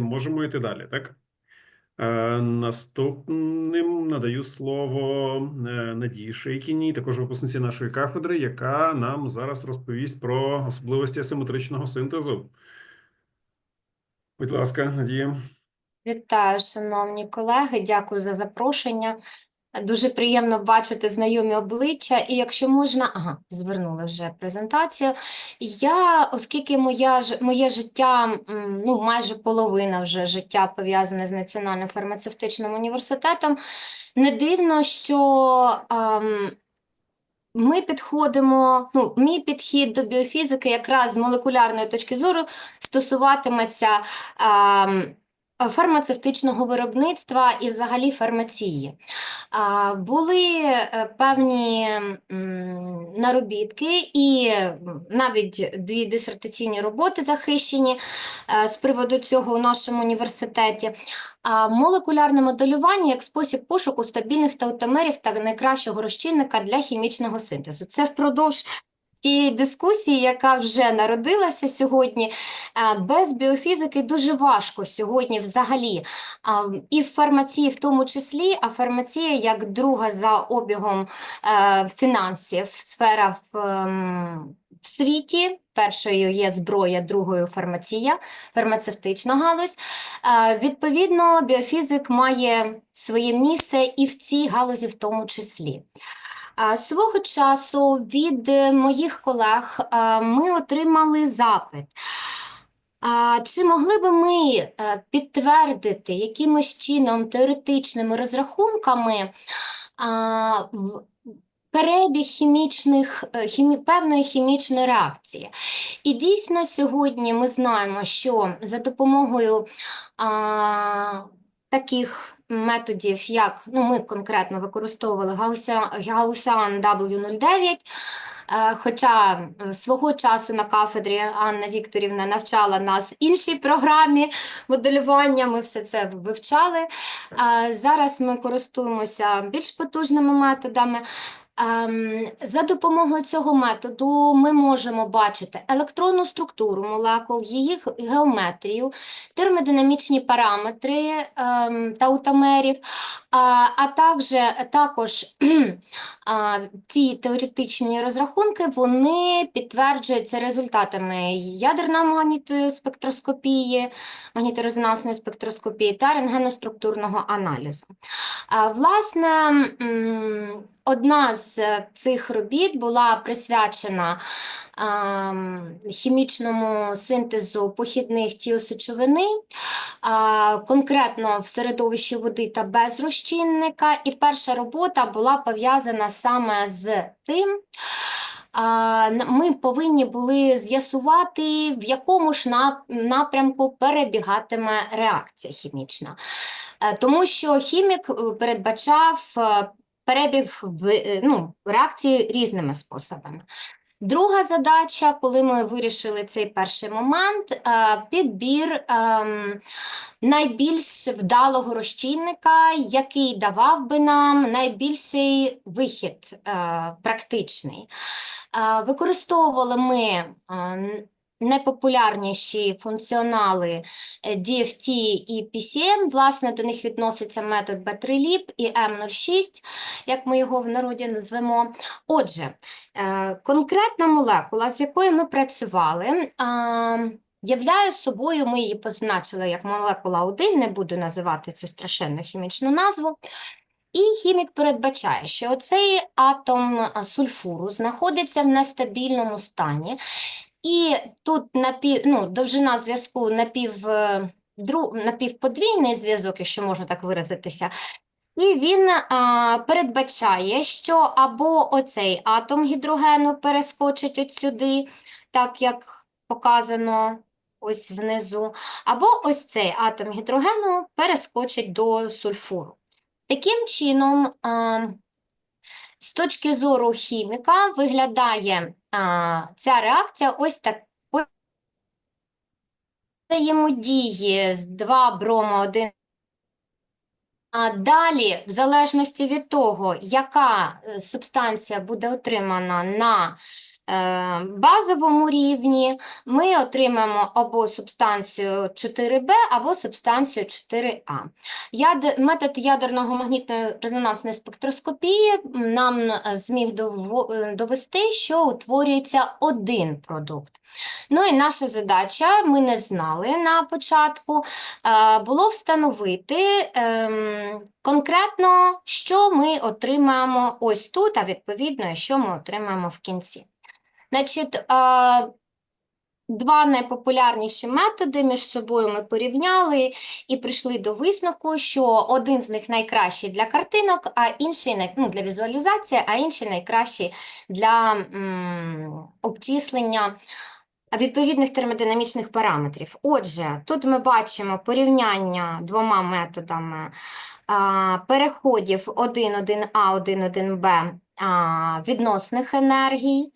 можемо йти далі, так? Е, Наступним надаю слово е, Надії Шейкіні, також випускниці нашої кафедри, яка нам зараз розповість про особливості асиметричного синтезу. Будь ласка, Надія. Вітаю, шановні колеги, дякую за запрошення. Дуже приємно бачити знайомі обличчя. І якщо можна, ага, звернули вже презентацію. Я, оскільки моя, моє життя, ну майже половина вже життя пов'язане з Національним фармацевтичним університетом, не дивно, що ем, ми підходимо, ну, мій підхід до біофізики якраз з молекулярної точки зору стосуватиметься ем, фармацевтичного виробництва і взагалі фармації. Були е, певні наробітки і навіть дві дисертаційні роботи захищені е, з приводу цього у нашому університеті. Молекулярне моделювання як спосіб пошуку стабільних таутомерів та найкращого розчинника для хімічного синтезу. Це впродовж тієї дискусії, яка вже народилася сьогодні. Е, Без біофізики дуже важко сьогодні взагалі. І в фармації в тому числі, а фармація як друга за обігом е, фінансів сфера в, ем, в світі. Першою є зброя, другою фармація, фармацевтична галузь. Е, Відповідно, біофізик має своє місце і в цій галузі в тому числі. Свого часу від е, моїх колег ми отримали запит. А, Чи могли би ми е, підтвердити якимось чином теоретичними розрахунками а, перебіг хімічних, е, хімі, певної хімічної реакції? І дійсно сьогодні ми знаємо, що за допомогою таких методів, як ну, ми конкретно використовували Gaussian W09, е, хоча е, свого часу на кафедрі Анна Вікторівна навчала нас іншій програмі моделювання, ми все це вивчали. Е, Зараз ми користуємося більш потужними методами. Ем, За допомогою цього методу ми можемо бачити електронну структуру молекул, її геометрію, термодинамічні параметри ем, таутомерів, а, також, також ці теоретичні розрахунки вони підтверджуються результатами ядерної магнітоспектроскопії, магніторезонансної спектроскопії та рентгеноструктурного аналізу. Власне, одна з е, цих робіт була присвячена ам, хімічному синтезу похідних тіосечовини, а, конкретно в середовищі води та без розчинника. І перша робота була пов'язана саме з тим, ми повинні були з'ясувати, в якому ж напрямку перебігатиме реакція хімічна. Е, Тому що хімік е, передбачав е, перебіг е, ну, реакції різними способами. Друга задача, коли ми вирішили цей перший момент, е, підбір ем, найбільш вдалого розчинника, який давав би нам найбільший вихід е, практичний. Використовували ми е, н- найпопулярніші функціонали е, DFT і PCM. Власне, до них відноситься метод B3LIB і M06, як ми його в народі назвемо. Отже, е, конкретна молекула, з якою ми працювали, являє собою, ми її позначили як молекула 1, не буду називати цю страшенну хімічну назву. І хімік передбачає, що оцей атом сульфуру знаходиться в нестабільному стані, і тут напів, ну, довжина зв'язку напів, е, напівподвійний зв'язок, якщо можна так виразитися, і він а, передбачає, що або оцей атом гідрогену перескочить от сюди, так як показано ось внизу, або ось цей атом гідрогену перескочить до сульфуру. Таким чином, а, з точки зору хіміка виглядає а, ця реакція ось так. Взаємодії з 2 бромо 1 а далі, в залежності від того, яка е, субстанція буде отримана на базовому рівні ми отримаємо або субстанцію 4Б, або субстанцію 4А. Яд... Метод ядерного магнітної резонансної спектроскопії нам е, зміг дово- е, довести, що утворюється один продукт. Ну і наша задача, ми не знали на початку, е, було встановити ем, конкретно, що ми отримаємо ось тут, а відповідно, що ми отримаємо в кінці. Значить, два найпопулярніші методи між собою ми порівняли і прийшли до висновку, що один з них найкращий для картинок, а інший ну, для візуалізації, а інший найкращий для м, обчислення відповідних термодинамічних параметрів. Отже, тут ми бачимо порівняння двома методами а, переходів 1,1А, 1,1Б а, відносних енергій.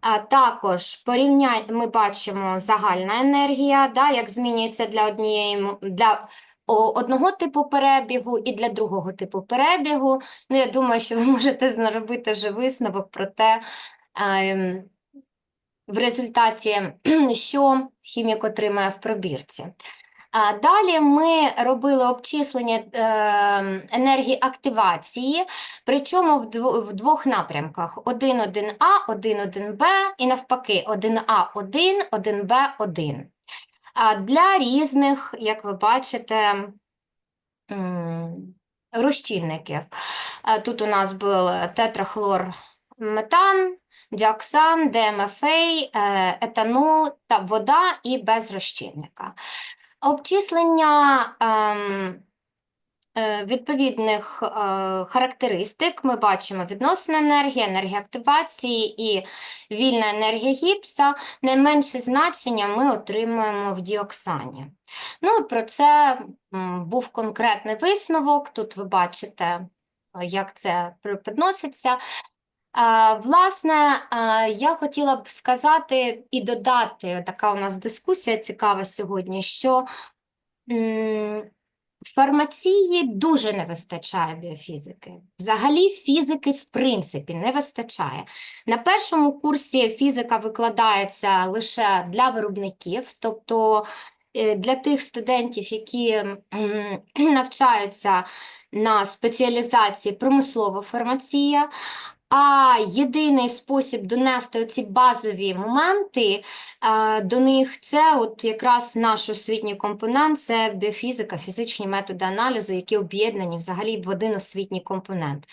А також порівняння ми бачимо загальна енергія, да, як змінюється для однієї для одного типу перебігу і для другого типу перебігу. Ну, я думаю, що ви можете зробити вже висновок про те, ем, в результаті, що хімік отримає в пробірці. Далі ми робили обчислення е, енергії активації, причому в, двох напрямках: 1,1А, 1,1Б і навпаки 1А1, 1Б1. Для різних, як ви бачите, розчинників. Тут у нас був тетрахлорметан, діоксан, ДМФА, е, етанол та вода і без розчинника. Обчислення ем, е, відповідних е, характеристик ми бачимо відносна енергія, енергія активації і вільна енергія гіпса. Найменше значення ми отримуємо в діоксані. Ну, про це був конкретний висновок. Тут ви бачите, е, як це підноситься. Власне, я хотіла б сказати і додати, така у нас дискусія цікава сьогодні, що фармації дуже не вистачає біофізики. Взагалі фізики в принципі не вистачає. На першому курсі фізика викладається лише для виробників, тобто е, для тих студентів, які навчаються на спеціалізації промислова фармація. А єдиний спосіб донести ці базові моменти е, до них це от якраз наш освітній компонент, це біофізика, фізичні методи аналізу, які об'єднані взагалі в один освітній компонент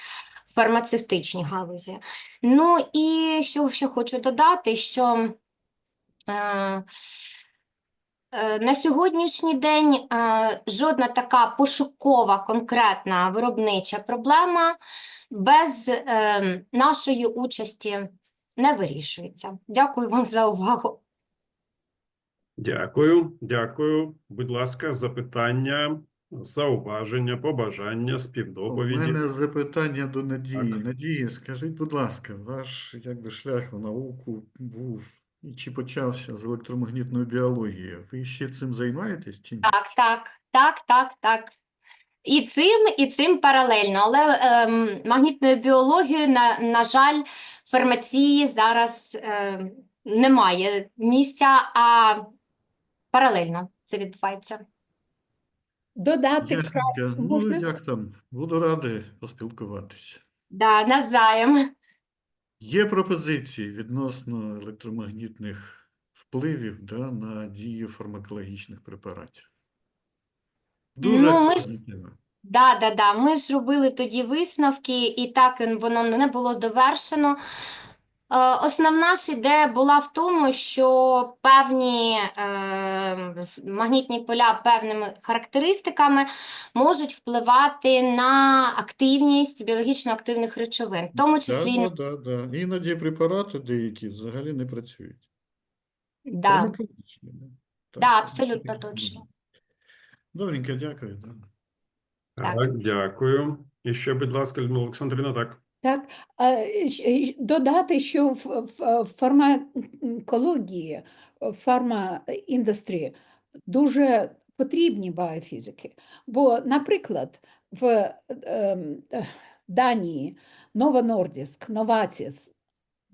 в фармацевтичній галузі. Ну і що ще хочу додати, що Е, На сьогоднішній день е, жодна така пошукова, конкретна виробнича проблема без е, нашої участі не вирішується. Дякую вам за увагу. Дякую, дякую. Будь ласка, запитання, зауваження, побажання, У мене запитання до Надії. Так. Надії, скажіть, будь ласка, ваш якби шлях в науку був чи почався з електромагнітної біології? Ви ще цим займаєтесь чи ні? Так, так, так, так, так. І цим, і цим паралельно. Але ем, магнітною біологією, на, на жаль, в фармації зараз ем, немає місця, а паралельно це відбувається. Додати Ясненько. Ну, можна? як там? Буду радий поспілкуватися. Да, навзаєм. Є пропозиції відносно електромагнітних впливів да, на дію фармакологічних препаратів. Дуже Ну, ми ж- тема. Да, да, да. Ми ж робили тоді висновки, і так воно не було довершено. Е, Основна ж ідея була в тому, що певні е, магнітні поля певними характеристиками можуть впливати на активність біологічно активних речовин, в тому числі Да, да, да. Іноді препарати деякі взагалі не працюють. да. Так, Да, абсолютно точно. Добренько, дякую. Да. Так. Так, дякую. І ще, будь ласка, Людмила Олександрівна, так. Так, додати, що в, фармакології, в фармаіндустрії дуже потрібні біофізики. Бо, наприклад, в ем, е, Данії Novo Nordisk, Novartis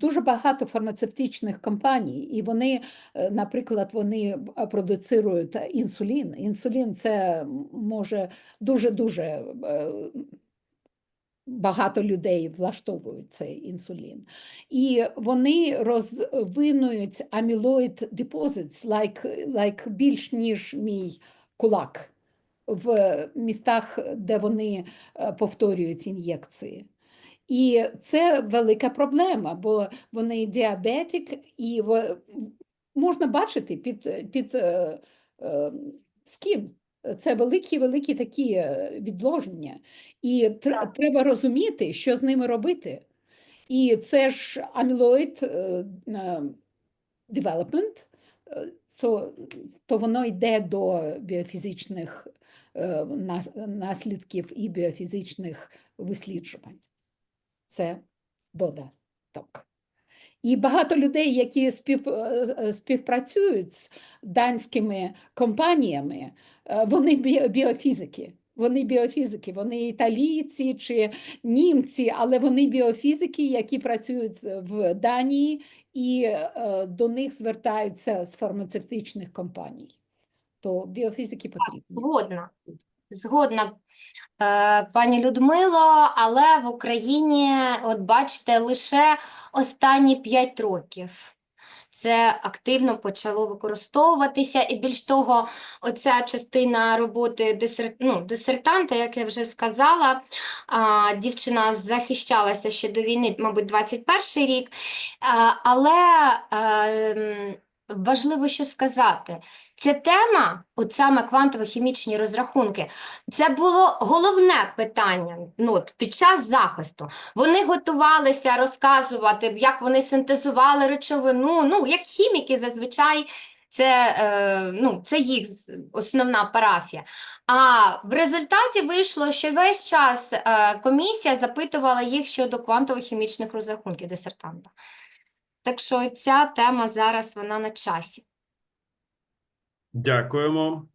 дуже багато фармацевтичних компаній, і вони, е, наприклад, вони е, продуцирують інсулін. Інсулін це може дуже-дуже е, багато людей влаштовують цей інсулін. І вони розвинують amyloid deposits, like, like більш ніж мій кулак в містах, де вони е, повторюють ін'єкції. І це велика проблема, бо вони діабетик, і можна бачити під, під е, е, скін. Це великі-великі такі е, відложення. І тр- треба розуміти, що з ними робити. І це ж amyloid development, е, то воно йде до біофізичних е, наслідків і біофізичних висліджувань. Це додаток. І багато людей, які спів, е, е, співпрацюють з данськими компаніями, е, вони бі- біофізики. Вони біофізики, вони італійці чи німці, але вони біофізики, які працюють в Данії, і до них звертаються з фармацевтичних компаній. То біофізики потрібні. Згодна. Згодна, е, пані Людмило, але в Україні, от бачите, лише останні 5 років це активно почало використовуватися, і більш того, оця частина роботи дисер... ну, дисертанта, як я вже сказала, дівчина захищалася ще до війни, мабуть, 21 рік, але ем, важливо що сказати. Ця тема, от саме квантово-хімічні розрахунки, це було головне питання ну, от, під час захисту. Вони готувалися розказувати, як вони синтезували речовину. Ну, як хіміки зазвичай, це, е, ну, це їх основна парафія. А в результаті вийшло, що весь час е, комісія запитувала їх щодо квантово-хімічних розрахунків дисертанта. Так що ця тема зараз вона на часі. Дякуємо.